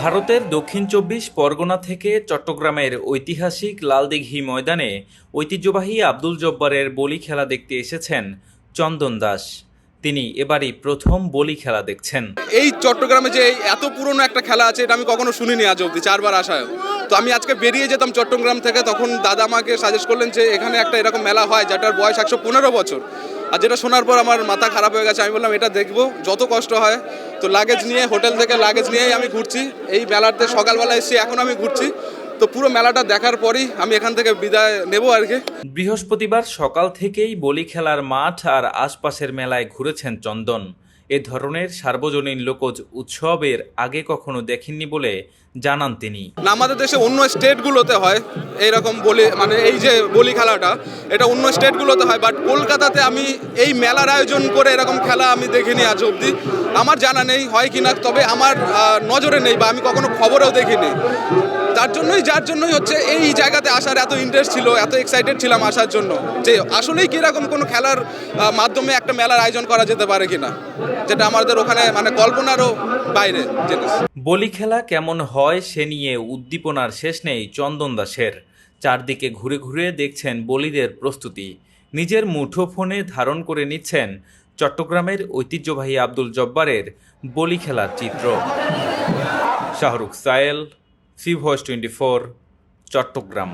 ভারতের দক্ষিণ চব্বিশ পরগনা থেকে চট্টগ্রামের ঐতিহাসিক লালদিঘি ময়দানে ঐতিহ্যবাহী আব্দুল জব্বারের বলি খেলা দেখতে এসেছেন চন্দন দাস। তিনি এবারই প্রথম বলি খেলা দেখছেন। এই চট্টগ্রামে যে এত পুরনো একটা খেলা আছে, এটা আমি কখনো শুনিনি আজ অব্দি চারবার আসায় তো আমি আজকে বেরিয়ে যেতাম চট্টগ্রাম থেকে, তখন দাদা আমাকে সাজেস্ট করলেন যে এখানে একটা এরকম মেলা হয়, যেটার বয়স একশো পনেরো বছর। আর যেটা শোনার পর আমার মাথা খারাপ হয়ে গেছে, আমি বললাম এটা দেখব, যত কষ্ট হয়। তো লাগেজ নিয়ে হোটেল থেকে লাগেজ নিয়েই আমি ঘুরছি। এই মেলাতে সকালবেলা এসেছি এখন আমি ঘুরছি। তো পুরো মেলাটা দেখার পরই আমি এখান থেকে বিদায় নেব আর কি। বৃহস্পতিবার সকাল থেকেই বলি খেলার মাঠ আর আশপাশের মেলায় ঘুরেছেন চন্দন। এ ধরনের সার্বজনীন লোকজ উৎসবের আগে কখনো দেখেননি বলে জানান তিনি। আমাদের দেশে অন্য স্টেটগুলোতে হয়, এইরকম বলি মানে এই যে বলি খেলাটা, এটা অন্য স্টেটগুলোতে হয় বাট কলকাতাতে আমি এই মেলার আয়োজন করে এরকম খেলা আমি দেখিনি আজ অবধি। আমার জানা নেই, হয় কিনা, তবে আমার নজরে নেই বা আমি কখনো খবরেও দেখিনি। তার জন্যই, যার জন্যই হচ্ছে এই জায়গাতে আসার এত ইন্টারেস্ট ছিল, এত এক্সাইটেড ছিলাম আসার জন্য। যে আসলেই কীরকম কোনো খেলার মাধ্যমে একটা মেলার আয়োজন করা যেতে পারে কিনা, যেটা আমাদের ওখানে মানে কল্পনারও বাইরে জিনিস বলি খেলা কেমন হয় সে নিয়ে উদ্দীপনার শেষ নেই চন্দন দাসের। চারদিকে ঘুরে ঘুরে দেখছেন বলিদের প্রস্তুতি। নিজের মুঠোফোনে ধারণ করে নিচ্ছেন চট্টগ্রামের ঐতিহ্যবাহী আব্দুল জব্বারের বলি খেলার চিত্র। Shahrukh Sayel C voice twenty four Chittagong